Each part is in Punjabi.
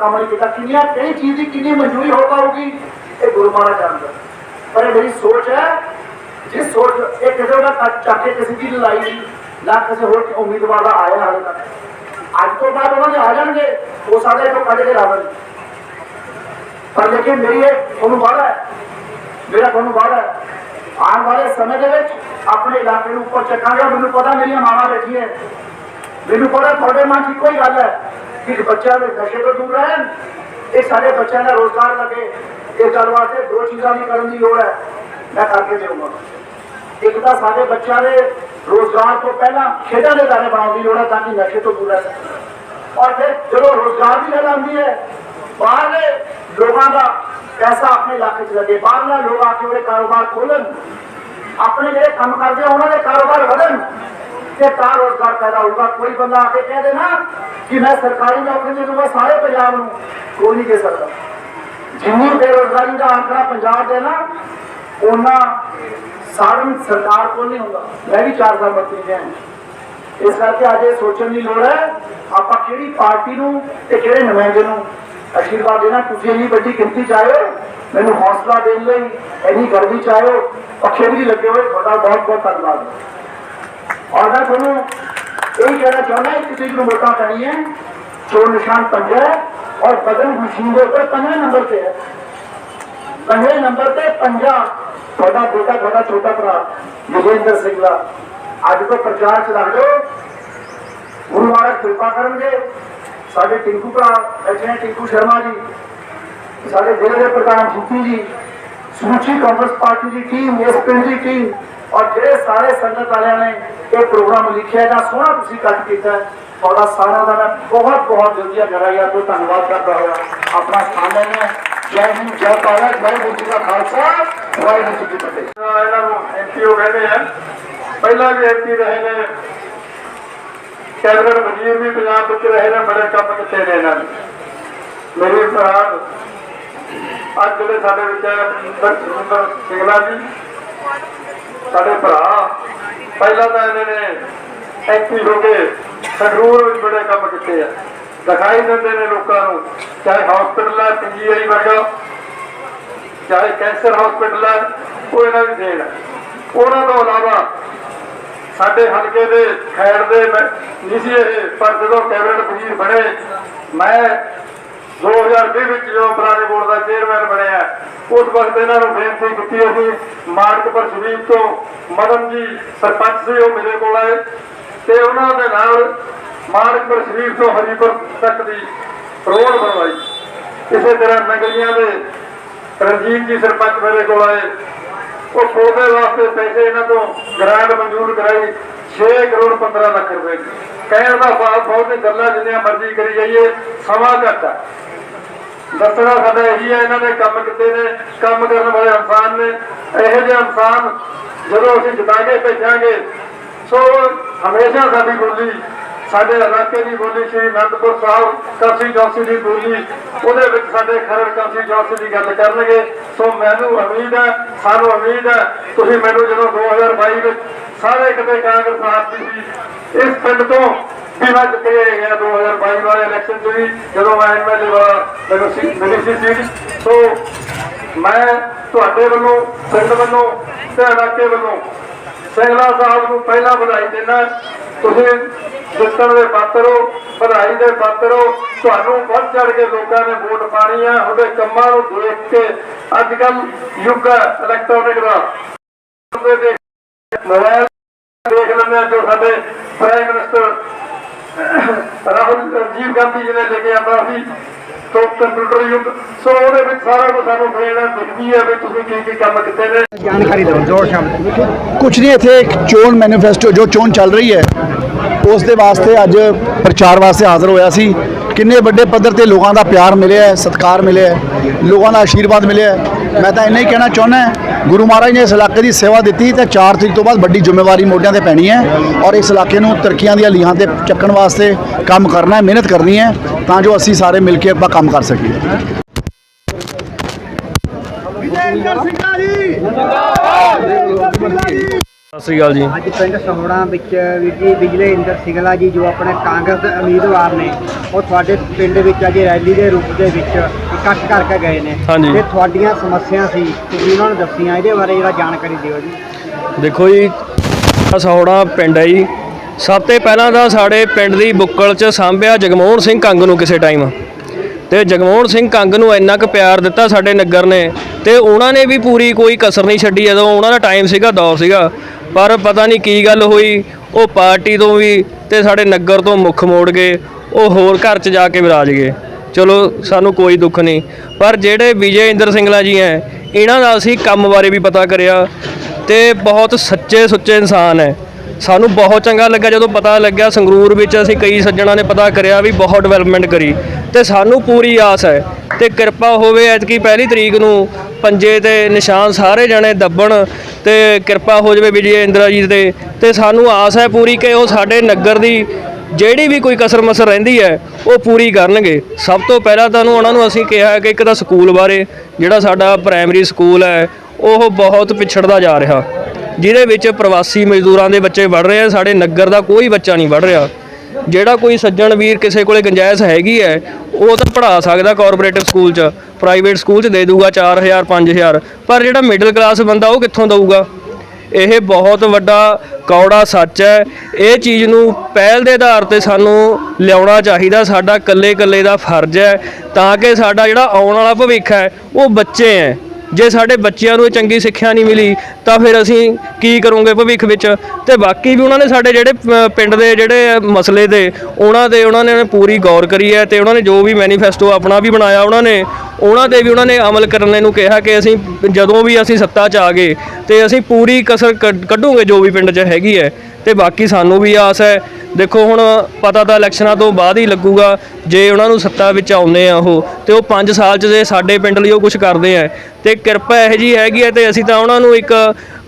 ਦੁਨੀਆ ਕਿਹੜੀ ਚੀਜ਼ ਦੀ ਕਿੰਨੀ ਮਨਜ਼ੂਰੀ ਹੋ ਪਾਊਗੀ? ਇਹ ਗੁਰੂ ਜਾਣਦਾ ਪਰ ਇਹ ਮੇਰੀ ਸੋਚ ਹੈ, ਜਿਸ ਸੋਚ ਇਹ ਕਿਸੇ ਦਾ ਚੱਕ ਕੇ ਕਿਸੇ ਦੀ ਲੜਾਈ ਨਹੀਂ, ਨਾ ਕਿਸੇ ਹੋਰ ਉਮੀਦਵਾਰ ਦਾ ਆਇਆ ਹਾਲੇ ਤੱਕ। ਅੱਜ ਤੋਂ ਬਾਅਦ ਉਹਨਾਂ ਦੇ ਆ ਜਾਣਗੇ, ਉਹ ਸਾਡੇ ਤੋਂ ਕੱਢ ਕੇ ਲਾਵਣ ਪਰ ਲੇਕਿਨ ਮੇਰੀ ਇਹ ਤੁਹਾਨੂੰ ਵਾਅਦਾ ਹੈ। ਮੇਰਾ ਤੁਹਾਨੂੰ ਵਾਅਦਾ ਹੈ। ਆਉਣ ਵਾਲੇ ਸਮੇਂ ਦੇ ਵਿੱਚ ਆਪਣੇ ਇਲਾਕੇ ਨੂੰ ਉੱਪਰ ਚੱਕਾਂਗੇ। ਮੈਨੂੰ ਪਤਾ ਮੇਰੀਆਂ ਮਾਵਾਂ ਬੈਠੀਆਂ ਮੈਨੂੰ ਪਤਾ ਤੁਹਾਡੇ ਮਨ 'ਚ ਕੋਈ ਗੱਲ ਹੈ। ਕਿ ਬੱਚਿਆਂ ਦੇ ਨਸ਼ੇ ਤੋਂ ਦੂਰ ਰਹਿਣ। ਇਹ ਸਾਡੇ ਬੱਚਿਆਂ ਦਾ ਰੋਜ਼ਗਾਰ ਲੱਗੇ। ਇਹ ਗੱਲ ਵਾਸਤੇ ਦੋ ਚੀਜ਼ਾਂ ਦੀ ਕਰਨ ਦੀ ਲੋੜ ਹੈ। ਮੈਂ ਕਰਕੇ ਦੇਵਾਂਗਾ ਇੱਕ ਤਾਂ ਸਾਡੇ ਬੱਚਿਆਂ ਦੇ ਰੋਜ਼ਗਾਰ ਤੋਂ ਪਹਿਲਾਂ ਖੇਡਾਂ ਦੇ ਦਾਣੇ ਬਣਾਉਣ ਦੀ ਲੋੜ ਹੈ ਤਾਂ ਕਿ ਨਸ਼ੇ ਤੋਂ ਦੂਰ ਰਹਿ ਸਕਣ। ਔਰ ਫਿਰ ਜਦੋਂ ਰੋਜ਼ਗਾਰ ਦੀ ਗੱਲ ਆਉਂਦੀ ਹੈ, ਬਾਹਰਲੇ ਲੋਕਾਂ ਦਾ ਪੈਸਾ ਆਪਣੇ ਇਲਾਕੇ 'ਚ ਲੱਗੇ। ਬਾਹਰਲੇ ਲੋਕ ਆ ਕੇ ਉਹਦੇ ਕਾਰੋਬਾਰ ਖੋਲਣ ਆਪਣੇ ਜਿਹੜੇ ਕੰਮ ਕਰਦੇ ਆ, ਉਹਨਾਂ ਦੇ ਕਾਰੋਬਾਰ ਵਧਣ। ਤੇ ਤਾਂ ਰੋਜ਼ਗਾਰ ਪੈਦਾ ਹੋਊਗਾ, ਕੋਈ ਬੰਦਾ ਆ ਕੇ ਕਹਿ ਦੇ ਨਾ ਕਿ ਮੈਂ ਸਰਕਾਰੀ ਨੌਕਰੀ ਦੇ ਦੂੰਗਾ ਸਾਰੇ ਪੰਜਾਬ ਨੂੰ। ਕੋਈ ਨਹੀਂ ਦੇ ਸਕਦਾ। ਜਿੰਨੀ ਬੇਰੋਜ਼ਗਾਰੀ ਦਾ ਆંકੜਾ ਪੰਜਾਬ ਦੇ ਨਾ, ਉਹਨਾਂ ਸਾਰੀ ਸਰਕਾਰ ਕੋਲ ਨਹੀਂ ਹੁੰਦਾ। ਮੈਂ ਵੀ ਚਾਰ ਇਸ ਕਰਕੇ ਅੱਜ ਇਹ ਸੋਚਣ ਦੀ ਲੋੜ ਹੈ, ਆਪਾਂ ਕਿਹੜੀ ਪਾਰਟੀ ਨੂੰ ਤੇ ਕਿਹੜੇ ਨੁਮਾਇੰਦੇ ਨੂੰ ਅਸ਼ੀਰਵਾਦ ਦੇਣਾ। ਤੁਸੀਂ ਇੰਨੀ ਵੱਡੀ ਗਿਣਤੀ ਚ ਆਏ ਮੈਨੂੰ ਹੌਸਲਾ ਦੇਣ ਲਈ ਇੰਨੀ ਗਰਮੀ ਚ ਆਏ ਪੱਖੇ ਵੀ ਲੱਗੇ ਹੋਏ। ਤੁਹਾਡਾ ਬਹੁਤ ਬਹੁਤ ਧੰਨਵਾਦ। ਔਰ ਤੁਹਾਨੂੰ ਇਹ ਕਹਿਣਾ ਚਾਹੁੰਦਾ ਕਿ ਤੁਸੀਂ ਨੂੰ ਵੋਟਾਂ ਪੈਣੀ ਹੈ ਨਿਸ਼ਾਨ ਪੰਜਾ ਹੈ ਔਰ ਬਦਨ ਮਸ਼ੀਨ ਦੇ ਉੱਪਰ ਪੰਜਵੇਂ ਨੰਬਰ ਤੇ ਹੈ। ਪੰਜਵੇਂ ਨੰਬਰ ਤੁਹਾਡਾ ਬੇਟਾ, ਤੁਹਾਡਾ ਛੋਟਾ ਭਰਾ ਵਿਜੇਂਦਰ ਸਿੰਘ ਦਾ ਅੱਜ ਤੋਂ ਪ੍ਰਚਾਰ ਚ ਲੱਗ ਜਾਓ। ਗੁਰੂ ਮਹਾਰਾਜ ਕਿਰਪਾ ਕਰਨਗੇ। ਸਾਡੇ ਟਿੰਕੂ ਭਰਾ ਬੈਠੇ ਟਿੰਕੂ ਸ਼ਰਮਾ ਜੀ, ਸਾਡੇ ਜ਼ਿਲ੍ਹੇ ਦੇ ਪ੍ਰਧਾਨ ਜੀਤੀ ਜੀ, ਸਮੁੱਚੀ ਕਾਂਗਰਸ ਪਾਰਟੀ ਦੀ ਟੀਮ ਇਸ ਪਿੰਡ ਦੀ ਟੀਮ ਔਰ ਜਿਹੜੇ ਸਾਰੇ ਸੰਗਤ ਵਾਲਿਆਂ ਨੇ ਇਹ ਪ੍ਰੋਗਰਾਮ ਲਿਖਿਆ ਜਾਂ ਸੋਹਣਾ ਤੁਸੀਂ ਕੱਟ ਕੀਤਾ ਤੁਹਾਡਾ ਸਾਰਿਆਂ ਦਾ ਮੈਂ ਬਹੁਤ ਬਹੁਤ ਜਲਦੀਆ ਕਰਾਇਆ ਤੋਂ ਧੰਨਵਾਦ ਕਰਦਾ ਹੋਇਆ। ਆਪਣਾ ਸਥਾਨ ਲੈਣਾ ਜੈ ਹਿੰਦ, ਜੈ ਭਾਰਤ, ਜੈ ਜੀ ਦਾ ਖਾਲਸਾ, ਵਾਹਿਗੁਰੂ ਜੀ ਕੀ ਫਤਿਹ। ਇਹਨਾਂ ਨੂੰ ਐਮਪੀਓ ਕਹਿੰਦੇ ਆ। ਪਹਿਲਾਂ ਵੀ ਐਮਪੀ ਰਹੇ ਨੇ। ਕੈਬਨਿਟ ਵਜ਼ੀਰ ਵੀ ਪੰਜਾਬ ਵਿੱਚ ਰਹੇ ਨੇ, ਬੜੇ ਕੰਮ ਕੀਤੇ ਨੇ ਇਹਨਾਂ ਨੇ। ਮੇਰੇ ਭਰਾ ਅੱਜ ਜਿਹੜੇ ਸਾਡੇ ਵਿੱਚ ਹੈ ਸਿੰਗਲਾ ਜੀ ਸਾਡੇ ਭਰਾ, ਪਹਿਲਾਂ ਤਾਂ ਇਹਨਾਂ ਨੇ ਐਮਪੀ ਹੋ ਕੇ ਸੰਗਰੂਰ ਵਿੱਚ ਬੜੇ ਕੰਮ ਕੀਤੇ ਆ। ਦਿਖਾਈ ਦਿੰਦੇ ਨੇ ਲੋਕਾਂ ਨੂੰ, ਚਾਹੇ ਹਸਪੀਟਲ ਹੈ ਪੀਜੀਆਈ ਵਰਗਾ, ਚਾਹੇ ਕੈਂਸਰ ਹਸਪੀਟਲ ਹੈ ਉਹ ਇਹਨਾਂ ਦੀ ਦੇਣ ਉਹਨਾਂ ਤੋਂ ਇਲਾਵਾ ਸਾਡੇ ਹਲਕੇ ਦੇ ਖੈਰ ਦੇ ਨਹੀਂ ਸੀ ਇਹ, ਪਰ ਜਦੋਂ ਕੈਬਨਿਟ ਵਜ਼ੀਰ ਬਣੇ, ਮੈਂ 2020 ਵਿੱਚ ਜਦੋਂ ਪੁਰਾਣੇ ਬੋਰਡ ਦਾ ਚੇਅਰਮੈਨ ਬਣਿਆ, ਉਸ ਵਕਤ ਇਹਨਾਂ ਨੂੰ ਬੇਨਤੀ ਕੀਤੀ ਅਸੀਂ। ਮਾਰਕਪੁਰ ਸ਼ਰੀਫ ਤੋਂ ਮਦਨ ਜੀ ਸਰਪੰਚ ਸੀ, ਉਹ ਮੇਰੇ ਕੋਲ ਆਏ। ਤੇ ਉਹਨਾਂ ਦੇ ਨਾਲ ਮਾਰਕਪੁਰ ਸ਼ਰੀਫ ਤੋਂ ਹਰੀਪੁਰ ਤੱਕ ਦੀ ਰੋਡ ਬਣਵਾਈ। ਇਸੇ ਤਰ੍ਹਾਂ ਨਗਰੀਆਂ ਦੇ ਰਣਜੀਤ ਜੀ ਸਰਪੰਚ ਮੇਰੇ ਕੋਲ ਆਏ। ਉਹ ਸੋਦੇ ਵਾਸਤੇ ਪੈਸੇ ਇਹਨਾਂ ਤੋਂ ਗ੍ਰਾਂਟ ਮਨਜ਼ੂਰ ਕਰਾਈ। 6 ਕਰੋੜ 15 ਲੱਖ ਰੁਪਏ ਕਹਿਣ ਦਾ ਭਾਵ ਬਹੁਤ ਗੱਲਾਂ ਜਿੰਨੀਆਂ ਮਰਜ਼ੀ ਕਰੀ ਜਾਈਏ, ਸਮਾਂ ਘੱਟ ਹੈ ਦੱਸਣਾ ਸਾਡਾ ਇਹੀ ਹੈ ਇਹਨਾਂ ਨੇ ਕੰਮ ਕੀਤੇ ਨੇ, ਕੰਮ ਕਰਨ ਵਾਲੇ ਇਨਸਾਨ ਨੇ। ਇਹੋ ਜਿਹੇ ਇਨਸਾਨ ਜਦੋਂ ਅਸੀਂ ਜਿਤਾ ਕੇ ਭੇਜਾਂਗੇ, ਸੋ ਹਮੇਸ਼ਾ ਸਾਡੀ ਬੋਲੀ ਸਾਡੇ ਇਲਾਕੇ ਦੀ ਬੋਲੀ ਸ਼੍ਰੀ ਅਨੰਦਪੁਰ ਸਾਹਿਬ, ਕਾਸੀ ਜੋਸੀ ਦੀ ਬੋਲੀ, ਉਹਦੇ ਵਿੱਚ ਸਾਡੇ ਖਰੜ ਕਾਸੀ ਜੋਸੀ ਦੀ ਗੱਲ ਕਰਨਗੇ। ਸੋ ਮੈਨੂੰ ਉਮੀਦ ਹੈ, ਸਾਨੂੰ ਉਮੀਦ ਹੈ, ਤੁਸੀਂ ਮੈਨੂੰ ਜਦੋਂ 2022 ਵਿੱਚ ਸਾਰੇ ਕਿਤੇ ਕਾਂਗਰਸ ਆਪ ਸੀ, ਇਸ ਪਿੰਡ ਤੋਂ ਵੀ ਮੈਂ ਜਿੱਤੇ ਗਿਆ 2022 ਵਾਲੇ ਇਲੈਕਸ਼ਨ 'ਚ ਵੀ ਜਦੋਂ ਮੈਂ ਐਮਐਲਏ ਵਾਲਾ ਮੈਨੂੰ ਸੀ, ਮਿਲੀ ਸੀ ਸੀਟ। ਸੋ ਮੈਂ ਤੁਹਾਡੇ ਵੱਲੋਂ, ਪਿੰਡ ਵੱਲੋਂ ਤੇ ਇਲਾਕੇ ਵੱਲੋਂ ਸਿੰਗਲਾ ਸਾਹਿਬ ਨੂੰ ਪਹਿਲਾਂ ਵਧਾਈ ਦਿੰਦਾ। ਤੁਸੀਂ ਜਿੱਤਣ ਦੇ ਪਾਤਰ ਵਧਾਈ ਦੇ ਪਾਤਰ ਤੁਹਾਨੂੰ ਵੱਧ ਚੜ ਕੇ ਲੋਕਾਂ ਨੇ ਵੋਟ ਪਾਣੀ ਆ। ਉਹਦੇ ਕੰਮਾਂ ਨੂੰ ਦੇਖ ਕੇ ਅੱਜ ਕੱਲ ਯੁੱਗ ਇਲੈਕਟ੍ਰੋਨਿਕ ਦਾ। ਮੋਬਾਈਲ ਦੇਖ ਲੈਂਦੇ ਜੋ ਸਾਡੇ ਪ੍ਰਾਈਮ ਮਿਨਿਸਟਰ ਰਾਹੁਲ ਰਾਜੀਵ ਗਾਂਧੀ ਜੀ ਨੇ ਲੈ ਕੇ ਆਂਦਾ ਸੀ ਤੋਂ ਕੰਪਿਊਟਰ ਯੁੱਗ। ਸੋ ਉਹਦੇ ਵਿੱਚ ਸਾਰਾ ਕੁਝ ਸਾਨੂੰ ਫੇਰ ਦਿਖਦੀ ਹੈ ਵੀ ਤੁਸੀਂ ਕੀ ਕੀ ਕੰਮ ਕੀਤੇ ਨੇ। ਜਾਣਕਾਰੀ ਦਿਓ, ਜ਼ੋਰ ਸ਼ਬਦ ਕੁਛ ਨਹੀਂ, ਇੱਥੇ ਇੱਕ ਚੋਣ ਮੈਨੀਫੈਸਟੋ ਜੋ ਚੋਣ ਚੱਲ ਰਹੀ ਹੈ ਉਸ ਦੇ ਵਾਸਤੇ ਅੱਜ ਪ੍ਰਚਾਰ ਵਾਸਤੇ ਹਾਜ਼ਰ ਹੋਇਆ ਸੀ। ਕਿੰਨੇ ਵੱਡੇ ਪੱਧਰ ਤੇ ਲੋਕਾਂ ਦਾ ਪਿਆਰ ਮਿਲਿਆ ਹੈ, ਸਤਿਕਾਰ ਮਿਲਿਆ ਹੈ, ਲੋਕਾਂ ਦਾ ਆਸ਼ੀਰਵਾਦ ਮਿਲਿਆ ਹੈ। ਮੈਂ ਤਾਂ ਇੰਨਾ ਹੀ ਕਹਿਣਾ ਚਾਹੁੰਦਾ ਗੁਰੂ ਮਹਾਰਾਜ ਨੇ ਇਸ ਇਲਾਕੇ ਦੀ ਸੇਵਾ ਦਿੱਤੀ ਤੇ 4 ਤਰੀਕ ਤੋਂ ਬਾਅਦ ਵੱਡੀ ਜ਼ਿੰਮੇਵਾਰੀ ਮੋਢਿਆਂ ਤੇ ਪੈਣੀ ਹੈ ਔਰ ਇਸ ਇਲਾਕੇ ਨੂੰ ਤਰੱਕੀਆਂ ਦੀਆਂ ਲੀਹਾਂ ਤੇ ਚੱਕਣ ਵਾਸਤੇ ਕੰਮ ਕਰਨਾ ਹੈ, ਮਿਹਨਤ ਕਰਨੀ ਹੈ, ਤਾਂ ਜੋ ਅਸੀਂ ਸਾਰੇ ਮਿਲ ਕੇ ਆਪਾਂ ਕੰਮ ਕਰ ਸਕੀਏ। ਵਿਜੇਂਦਰ ਸਿੰਘਲਾ ਜੀ! ਜਿੰਦਾਬਾਦ ਸਤਿ ਸ੍ਰੀ ਅਕਾਲ ਜੀ। ਅੱਜ ਪਿੰਡ ਸਹੋੜਾ ਵਿੱਚ ਵੀਰ ਜੀ ਬਿਜਲੇ ਇੰਦਰ ਸਿੰਗਲਾ ਜੀ ਜੋ ਆਪਣੇ ਕਾਂਗਰਸ ਦੇ ਉਮੀਦਵਾਰ ਨੇ ਉਹ ਤੁਹਾਡੇ ਪਿੰਡ ਵਿੱਚ ਅੱਜ ਰੈਲੀ ਦੇ ਰੂਪ ਦੇ ਵਿੱਚ ਇਕੱਠ ਕਰਕੇ ਗਏ ਨੇ। ਹਾਂਜੀ। ਤੇ ਤੁਹਾਡੀਆਂ ਸਮੱਸਿਆ ਸੀ ਤੁਸੀਂ ਉਹਨਾਂ ਨੂੰ ਦੱਸੀਆਂ ਇਹਦੇ ਬਾਰੇ ਜਿਹੜਾ ਜਾਣਕਾਰੀ ਦਿਓ ਜੀ। ਦੇਖੋ ਜੀ ਸਹੋੜਾ ਪਿੰਡ ਹੈ ਜੀ। ਸਭ ਤੋਂ ਪਹਿਲਾਂ ਤਾਂ ਸਾਡੇ ਪਿੰਡ ਦੀ ਬੁੱਕਲ 'ਚ ਸਾਂਭਿਆ ਜਗਮੋਹਨ ਸਿੰਘ ਕੰਗ ਨੂੰ ਕਿਸੇ ਟਾਈਮ। ਤੇ ਜਗਮੋਹਨ ਸਿੰਘ ਕੰਗ ਨੂੰ ਇੰਨਾ ਕੁ ਪਿਆਰ ਦਿੱਤਾ ਸਾਡੇ ਨਗਰ ਨੇ ਤੇ ਉਹਨਾਂ ਨੇ ਵੀ ਪੂਰੀ ਕੋਈ ਕਸਰ ਨਹੀਂ ਛੱਡੀ ਜਦੋਂ ਉਹਨਾਂ ਦਾ ਟਾਈਮ ਸੀਗਾ ਦੌਰ ਸੀਗਾ। ਪਰ ਪਤਾ ਨਹੀਂ ਕੀ ਗੱਲ ਹੋਈ, ਉਹ ਪਾਰਟੀ ਤੋਂ ਵੀ ਤੇ ਸਾਡੇ ਨਗਰ ਤੋਂ ਮੁੱਖ ਮੋੜ ਗਏ, ਉਹ ਹੋਰ ਘਰ 'ਚ ਜਾ ਕੇ ਵਿਰਾਜ ਗਏ। ਚਲੋ, ਸਾਨੂੰ ਕੋਈ ਦੁੱਖ ਨਹੀਂ। ਪਰ ਜਿਹੜੇ ਵਿਜੇ ਇੰਦਰ ਸਿੰਗਲਾ ਜੀ ਹੈ ਇਹਨਾਂ ਦਾ ਅਸੀਂ ਕੰਮ ਬਾਰੇ ਵੀ ਪਤਾ ਕਰਿਆ ਤੇ ਬਹੁਤ ਸੱਚੇ ਸੁੱਚੇ ਇਨਸਾਨ ਹੈ ਸਾਨੂੰ ਬਹੁਤ ਚੰਗਾ ਲੱਗਾ ਜਦੋਂ ਪਤਾ ਲੱਗਿਆ, ਸੰਗਰੂਰ ਵਿੱਚ ਅਸੀਂ ਕਈ ਸੱਜਣਾ ਨੇ ਪਤਾ ਕਰਿਆ ਵੀ ਬਹੁਤ ਡਿਵੈਲਪਮੈਂਟ ਕਰੀ। ਤੇ ਸਾਨੂੰ ਪੂਰੀ ਆਸ ਹੈ ਤੇ ਕਿਰਪਾ ਹੋਵੇ ਐਤਕੀ ਪਹਿਲੀ ਤਰੀਕ ਨੂੰ ਪੰਜੇ ਤੇ ਨਿਸ਼ਾਨ ਸਾਰੇ ਜਣੇ ਦੱਬਣ ਤੇ ਕਿਰਪਾ ਹੋ ਜਾਵੇ ਵਿਜੇ ਇੰਦਰਾ ਜੀ ਤੇ। ਤੇ ਸਾਨੂੰ ਆਸ ਹੈ ਪੂਰੀ ਕਿ ਉਹ ਸਾਡੇ ਨਗਰ ਦੀ ਜਿਹੜੀ ਵੀ ਕੋਈ ਕਸਰ ਮਸਰ ਰਹਿੰਦੀ ਹੈ, ਉਹ ਪੂਰੀ ਕਰਨਗੇ। ਸਭ ਤੋਂ ਪਹਿਲਾਂ ਤੁਹਾਨੂੰ ਉਹਨਾਂ ਨੂੰ ਅਸੀਂ ਕਿਹਾ ਕਿ ਇੱਕ ਤਾਂ ਸਕੂਲ ਬਾਰੇ ਜਿਹੜਾ ਸਾਡਾ ਪ੍ਰਾਇਮਰੀ ਸਕੂਲ ਹੈ, ਉਹ ਬਹੁਤ ਪਿਛੜਦਾ ਜਾ ਰਿਹਾ। ਜਿਹਦੇ ਵਿੱਚ ਪ੍ਰਵਾਸੀ ਮਜ਼ਦੂਰਾਂ ਦੇ ਬੱਚੇ ਵੜ ਰਹੇ ਆ, ਸਾਡੇ ਨਗਰ ਦਾ ਕੋਈ ਬੱਚਾ ਨਹੀਂ ਵੜ ਰਿਹਾ। ਜਿਹੜਾ ਕੋਈ ਸੱਜਣ ਵੀਰ ਕਿਸੇ ਕੋਲੇ ਗੰਜਾਇਸ ਹੈਗੀ ਹੈ, ਉਹ ਤਾਂ ਪੜ੍ਹਾ ਸਕਦਾ ਕਾਰਪੋਰੇਟਿਵ ਸਕੂਲ 'ਚ ਪ੍ਰਾਈਵੇਟ ਸਕੂਲ 'ਚ ਦੇ ਦੂਗਾ 4000 5000 ਪਰ ਜਿਹੜਾ ਮਿਡਲ ਕਲਾਸ ਬੰਦਾ ਉਹ ਕਿੱਥੋਂ ਦਊਗਾ? ਇਹ ਬਹੁਤ ਵੱਡਾ ਕੌੜਾ ਸੱਚ ਹੈ। ਇਹ ਚੀਜ਼ ਨੂੰ ਪਹਿਲ ਦੇ ਆਧਾਰ ਤੇ ਸਾਨੂੰ ਲਿਆਉਣਾ ਚਾਹੀਦਾ, ਸਾਡਾ ਕੱਲੇ ਕੱਲੇ ਦਾ ਫਰਜ਼ ਹੈ, ਤਾਂ ਕਿ ਸਾਡਾ ਜਿਹੜਾ ਆਉਣ ਵਾਲਾ ਭਵਿੱਖ ਹੈ, ਉਹ ਬੱਚੇ ਹੈ। ਜੇ ਸਾਡੇ ਬੱਚਿਆਂ ਨੂੰ ਇਹ ਚੰਗੀ ਸਿੱਖਿਆ ਨਹੀਂ ਮਿਲੀ, ਤਾਂ ਫਿਰ ਅਸੀਂ ਕੀ ਕਰੋਗੇ ਭਵਿੱਖ ਵਿੱਚ? ਤੇ ਬਾਕੀ ਵੀ ਉਹਨਾਂ ਨੇ ਸਾਡੇ ਜਿਹੜੇ ਪਿੰਡ ਦੇ ਜਿਹੜੇ ਮਸਲੇ ਦੇ, ਉਹਨਾਂ ਦੇ ਉਹਨਾਂ ਨੇ ਪੂਰੀ ਗੌਰ ਕਰੀ ਹੈ ਤੇ ਉਹਨਾਂ ਨੇ ਜੋ ਵੀ ਮੈਨੀਫੈਸਟੋ ਆਪਣਾ ਵੀ ਬਣਾਇਆ ਉਹਨਾਂ ਨੇ, ਉਹਨਾਂ ਤੇ ਵੀ ਉਹਨਾਂ ਨੇ ਅਮਲ ਕਰਨ ਨੂੰ ਕਿਹਾ ਕਿ ਅਸੀਂ ਜਦੋਂ ਵੀ ਅਸੀਂ ਸੱਤਾ 'ਚ ਆ ਗਏ, ਤੇ ਅਸੀਂ ਪੂਰੀ ਕਸਰ ਕੱਢ- ਕੱਢੂਗੇ ਜੋ ਵੀ ਪਿੰਡ 'ਚ ਹੈਗੀ ਹੈ। ਤੇ ਬਾਕੀ ਸਾਨੂੰ ਵੀ ਆਸ ਹੈ ਦੇਖੋ, ਹੁਣ ਪਤਾ ਤਾਂ ਇਲੈਕਸ਼ਨਾਂ ਤੋਂ ਬਾਅਦ ਹੀ ਲੱਗੂਗਾ, ਜੇ ਉਹਨਾਂ ਨੂੰ ਸੱਤਾ ਵਿੱਚ ਆਉਂਦੇ ਆ ਉਹ, ਤੇ ਉਹ 5 ਸਾਲ 'ਚ ਜੇ ਸਾਡੇ ਪਿੰਡ ਲਈ ਉਹ ਕੁਝ ਕਰਦੇ ਆ। ਤੇ ਕਿਰਪਾ ਇਹੋ ਜੀ ਹੈਗੀ ਹੈ ਤੇ ਅਸੀਂ ਤਾਂ ਉਹਨਾਂ ਨੂੰ ਇੱਕ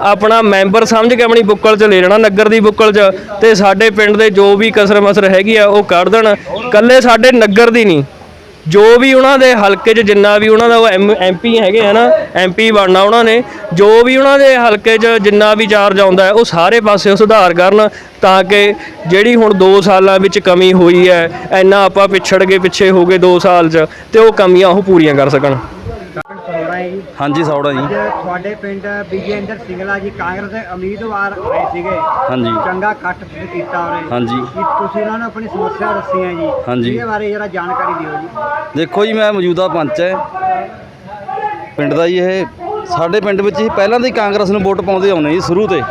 ਆਪਣਾ ਮੈਂਬਰ ਸਮਝ ਕੇ ਆਪਣੀ ਬੁੱਕਲ 'ਚ ਲੈ ਲੈਣਾ, ਨਗਰ ਦੀ ਬੁੱਕਲ 'ਚ, ਤੇ ਸਾਡੇ ਪਿੰਡ ਦੇ ਜੋ ਵੀ ਕਸਰ ਮਸਰ ਹੈਗੀ ਆ, ਉਹ ਕੱਢ ਦੇਣ। ਕੱਲੇ ਸਾਡੇ ਨਗਰ ਦੀ ਨਹੀਂ। ਜੋ ਵੀ ਉਹਨਾਂ ਦੇ ਹਲਕੇ 'ਚ ਜਿੰਨਾ ਵੀ ਉਹਨਾਂ ਦਾ ਉਹ ਐਮਪੀ ਹੈਗੇ ਆ ਨਾ ਐਮਪੀ ਬਣਨਾ ਉਹਨਾਂ ਨੇ, ਜੋ ਵੀ ਉਹਨਾਂ ਦੇ ਹਲਕੇ 'ਚ ਜਿੰਨਾ ਵੀ ਚਾਰਜ ਆਉਂਦਾ ਹੈ, ਉਹ ਸਾਰੇ ਪਾਸੇ ਸੁਧਾਰ ਕਰਨ ਤਾਂ ਕਿ ਜਿਹੜੀ ਹੁਣ 2 ਸਾਲਾਂ ਵਿੱਚ ਕਮੀ ਹੋਈ ਹੈ, ਇੰਨਾ ਆਪਾਂ ਪਿਛੜ ਗਏ ਪਿੱਛੇ ਹੋ ਗਏ 2 ਸਾਲ 'ਚ ਤੇ ਉਹ ਕਮੀਆਂ ਉਹ ਪੂਰੀਆਂ ਕਰ ਸਕਣ। ਹੈ ਜੀ। ਹਾਂਜੀ ਸੌੜਾ ਜੀ। ਅੱਜ ਤੁਹਾਡੇ ਪਿੰਡ ਵਿਜੇ ਇੰਦਰ ਸਿੰਗਲਾ ਜੀ ਕਾਂਗਰਸ ਦੇ ਉਮੀਦਵਾਰ ਆਏ ਸੀਗੇ। ਹਾਂਜੀ। ਚੰਗਾ ਇਕੱਠ ਕੀਤਾ ਉਹਨੇ। ਹਾਂਜੀ। ਕੀ ਤੁਸੀਂ ਉਹਨਾਂ ਨੂੰ ਆਪਣੀ ਸਮੱਸਿਆ ਦੱਸੀਆਂ ਜੀ? ਹਾਂਜੀ। ਇਹਦੇ ਬਾਰੇ ਜਰਾ ਜਾਣਕਾਰੀ ਦਿਓ ਜੀ। ਦੇਖੋ ਜੀ ਮੈਂ ਮੌਜੂਦਾ ਪੰਚ ਹੈ। ਪਿੰਡ ਦਾ ਜੀ ਇਹ ਸਾਡੇ ਪਿੰਡ ਵਿੱਚ ਹੀ ਪਹਿਲਾਂ ਤੋਂ ਹੀ ਕਾਂਗਰਸ ਨੂੰ ਵੋਟ ਪਾਉਂਦੇ ਆਉਂਦੇ ਜੀ ਸ਼ੁਰੂ ਤੇ।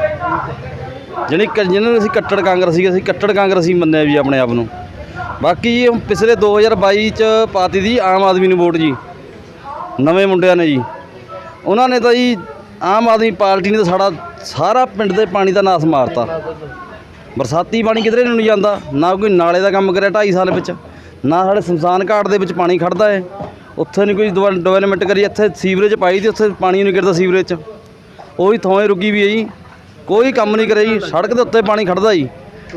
ਜਾਣੀ ਕਿ ਜਿਹਨਾਂ ਨੂੰ ਅਸੀਂ ਕੱਟੜ ਕਾਂਗਰਸ ਸੀ ਅਸੀਂ ਕੱਟੜ ਕਾਂਗਰਸੀ ਮੰਨਿਆ ਵੀ ਆਪਣੇ ਆਪ ਨੂੰ। ਬਾਕੀ ਜੀ ਹੁਣ ਪਿਛਲੇ 2022 ਚ ਪਾਤੀ ਦੀ ਆਮ ਆਦਮੀ ਨੂੰ ਵੋਟ ਜੀ। ਨਵੇਂ ਮੁੰਡਿਆਂ ਨੇ ਜੀ। ਉਹਨਾਂ ਨੇ ਤਾਂ ਜੀ ਆਮ ਆਦਮੀ ਪਾਰਟੀ ਨੇ ਤਾਂ ਸਾਡਾ ਸਾਰਾ ਪਿੰਡ ਦੇ ਪਾਣੀ ਦਾ ਨਾਸ ਮਾਰਤਾ। ਬਰਸਾਤੀ ਪਾਣੀ ਕਿਧਰੇ ਨੂੰ ਨਹੀਂ ਜਾਂਦਾ, ਨਾ ਕੋਈ ਨਾਲੇ ਦਾ ਕੰਮ ਕਰਿਆ 2.5 ਸਾਲ ਵਿੱਚ, ਨਾ ਸਾਡੇ ਸ਼ਮਸ਼ਾਨ ਘਾਟ ਦੇ ਵਿੱਚ ਪਾਣੀ ਖੜਦਾ ਹੈ। ਉੱਥੇ ਨਹੀਂ ਕੋਈ ਡਿਵੈਲਪਮੈਂਟ ਕਰੀ, ਇੱਥੇ ਸੀਵਰੇਜ ਪਾਈ ਤੇ ਉੱਥੇ ਪਾਣੀ ਨਹੀਂ ਗਿਰਦਾ ਸੀਵਰੇਜ 'ਚ। ਉਹੀ ਥਾਂ ਰੁਕੀ ਵੀ ਹੈ ਜੀ। ਕੋਈ ਕੰਮ ਨਹੀਂ ਕਰਿਆ ਜੀ, ਸੜਕ ਦੇ ਉੱਤੇ ਪਾਣੀ ਖੜਦਾ ਜੀ।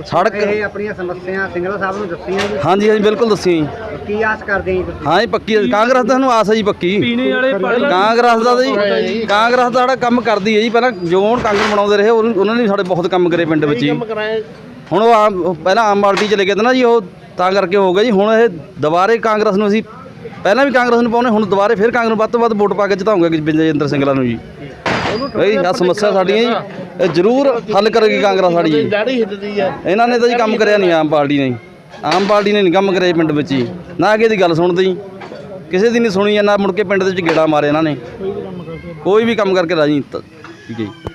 ਸੜਕ। ਇਹ ਆਪਣੀਆਂ ਸਮੱਸਿਆ ਸਿੰਗਲਾ ਸਾਹਿਬ ਨੂੰ ਦੱਸੀਆਂ ਜੀ? ਹਾਂਜੀ ਹਾਂਜੀ ਬਿਲਕੁਲ ਦੱਸੀ ਜੀ। ਕੀ ਆਸ ਕਰਦੇ ਜੀ ਤੁਸੀਂ? ਹਾਂ ਜੀ ਪੱਕੀ ਹੈ। ਕਾਂਗਰਸ ਤਾਂ ਸਾਨੂੰ ਆਸ ਹੈ ਜੀ ਪੱਕੀ। ਪੀਣੇ ਵਾਲੇ ਕਾਂਗਰਸ ਦਾ ਤਾਂ ਜੀ ਕਾਂਗਰਸ ਦਾ ਸਾਡਾ ਕੰਮ ਕਰਦੀ ਹੈ ਜੀ। ਪਹਿਲਾਂ ਜੋ ਹੁਣ ਕਾਂਗਰਸ ਬਣਾਉਂਦੇ ਰਹੇ ਉਹਨੂੰ- ਉਹਨਾਂ ਨੇ ਸਾਡੇ ਬਹੁਤ ਕੰਮ ਕਰੇ ਪਿੰਡ ਵਿੱਚ ਜੀ। ਹੁਣ ਉਹ ਆਮ ਉਹ ਪਹਿਲਾਂ ਆਮ ਪਾਰਟੀ ਚਲੇ ਗਏ ਤੇ ਨਾ ਜੀ ਉਹ ਤਾਂ ਕਰਕੇ ਹੋ ਗਿਆ ਜੀ। ਹੁਣ ਇਹ ਦੁਬਾਰੇ ਕਾਂਗਰਸ ਨੂੰ ਅਸੀਂ ਪਹਿਲਾਂ ਵੀ ਕਾਂਗਰਸ ਨੂੰ ਪਾਉਣੇ ਹੁਣ ਦੁਬਾਰੇ ਫਿਰ ਕਾਂਗਰਸ ਨੂੰ ਵੱਧ ਤੋਂ ਵੱਧ ਵੋਟ ਪਾ ਕੇ ਜਿਤਾਉਂਗੇ ਵਿਜੇਂਦਰ ਸਿੰਗਲਾ ਨੂੰ ਜੀ। ਬਈ ਆ ਸਮੱਸਿਆ ਸਾਡੀਆਂ ਜੀ। ਇਹ ਜ਼ਰੂਰ ਹੱਲ ਕਰੇਗੀ ਕਾਂਗਰਸ ਸਾਡੀ ਜੀ। ਇਹਨਾਂ ਨੇ ਤਾਂ ਜੀ ਕੰਮ ਕਰਿਆ ਨਹੀਂ ਆਮ ਪਾਰਟੀ ਨੇ। ਆਮ ਪਾਰਟੀ ਨੇ ਨਹੀਂ ਕੰਮ ਕਰਿਆ ਜੀ ਪਿੰਡ ਵਿੱਚ ਜੀ। ਨਾ ਕਿਸੇ ਦੀ ਗੱਲ ਸੁਣਦੇ ਜੀ। ਕਿਸੇ ਦੀ ਨਹੀਂ ਸੁਣੀ ਜਾਂ ਨਾ ਮੁੜ ਕੇ ਪਿੰਡ ਦੇ ਵਿੱਚ ਗੇੜਾ ਮਾਰਿਆ ਇਹਨਾਂ ਨੇ। ਕੋਈ ਵੀ ਕੰਮ ਕਰਕੇ ਰਾਜੀ ਨਹੀਂ ਠੀਕ ਹੈ ਜੀ।